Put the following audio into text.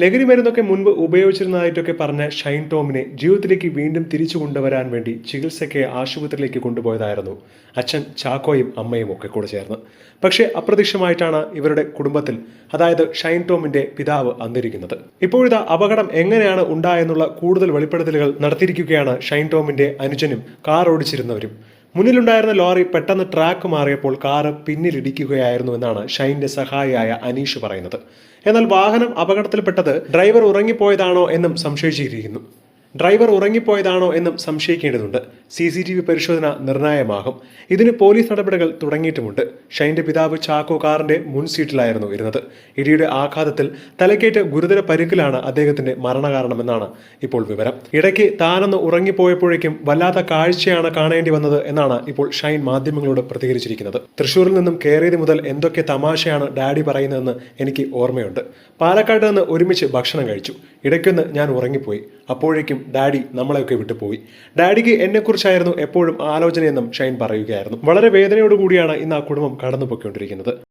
ലഹരി മരുന്നൊക്കെ മുൻപ് ഉപയോഗിച്ചിരുന്നതായിട്ടൊക്കെ പറഞ്ഞ ഷൈൻ ടോമിനെ ജീവിതത്തിലേക്ക് വീണ്ടും തിരിച്ചു കൊണ്ടുവരാൻ വേണ്ടി ചികിത്സയ്ക്ക് ആശുപത്രിയിലേക്ക് കൊണ്ടുപോയതായിരുന്നു. അച്ഛൻ ചാക്കോയും അമ്മയും ഒക്കെ കൂടെ ചേർന്ന്. പക്ഷേ അപ്രതീക്ഷമായിട്ടാണ് ഇവരുടെ കുടുംബത്തിൽ അതായത് ഷൈൻ ടോമിന്റെ പിതാവ് അന്തരിക്കുന്നത്. ഇപ്പോഴത്തെ അപകടം എങ്ങനെയാണ് ഉണ്ടായെന്നുള്ള കൂടുതൽ വെളിപ്പെടുത്തലുകൾ നടത്തിയിരിക്കുകയാണ് ഷൈൻ ടോമിന്റെ അനുജനും കാർ ഓടിച്ചിരുന്നവരും. മുന്നിലുണ്ടായിരുന്ന ലോറി പെട്ടെന്ന് ട്രാക്ക് മാറിയപ്പോൾ കാറ് പിന്നിലിടിക്കുകയായിരുന്നു എന്നാണ് ഷൈന്റെ സഹായിയായ അനീഷ് പറയുന്നത്. എന്നാൽ വാഹനം അപകടത്തിൽപ്പെട്ടത് ഡ്രൈവർ ഉറങ്ങിപ്പോയതാണോ എന്നും സംശയിച്ചിരിക്കുന്നു. ഡ്രൈവർ ഉറങ്ങിപ്പോയതാണോ എന്നും സംശയിക്കേണ്ടതുണ്ട്. സി സി ടി വി പരിശോധന നിർണായകമാകും ഇതിന് പോലീസ് നടപടികൾ തുടങ്ങിയിട്ടുമുണ്ട്. ഷൈന്റെ പിതാവ് ചാക്കോ കാറിന്റെ മുൻ സീറ്റിലായിരുന്നു ഇരുന്നത്. ഇടിയുടെ ആഘാതത്തിൽ തലക്കേറ്റ് ഗുരുതര പരിക്കിലാണ് അദ്ദേഹത്തിന്റെ മരണകാരണമെന്നാണ് ഇപ്പോൾ വിവരം. ഇടയ്ക്ക് താനൊന്ന് ഉറങ്ങിപ്പോയപ്പോഴേക്കും വല്ലാത്ത കാഴ്ചയാണ് കാണേണ്ടി വന്നത് എന്നാണ് ഇപ്പോൾ ഷൈൻ മാധ്യമങ്ങളോട് പ്രതികരിച്ചിരിക്കുന്നത്. തൃശൂരിൽ നിന്നും കയറിയത് മുതൽ എന്തൊക്കെ തമാശയാണ് ഡാഡി പറയുന്നതെന്ന് എനിക്ക് ഓർമ്മയുണ്ട്. പാലക്കാട് നിന്ന് ഒരുമിച്ച് ഭക്ഷണം കഴിച്ചു. ഇടയ്ക്കൊന്ന് ഞാൻ ഉറങ്ങിപ്പോയി. അപ്പോഴേക്കും ഡാഡി നമ്മളെയൊക്കെ വിട്ടുപോയി ഡാഡിക്ക് എന്നെക്കുറിച്ചായിരുന്നു എപ്പോഴും ആലോചനയെന്നും ഷൈൻ പറയുകയായിരുന്നു. വളരെ വേദനയോടുകൂടിയാണ് ഇന്ന് ആ കുടുംബം കടന്നു പോയിക്കൊണ്ടിരിക്കുന്നത്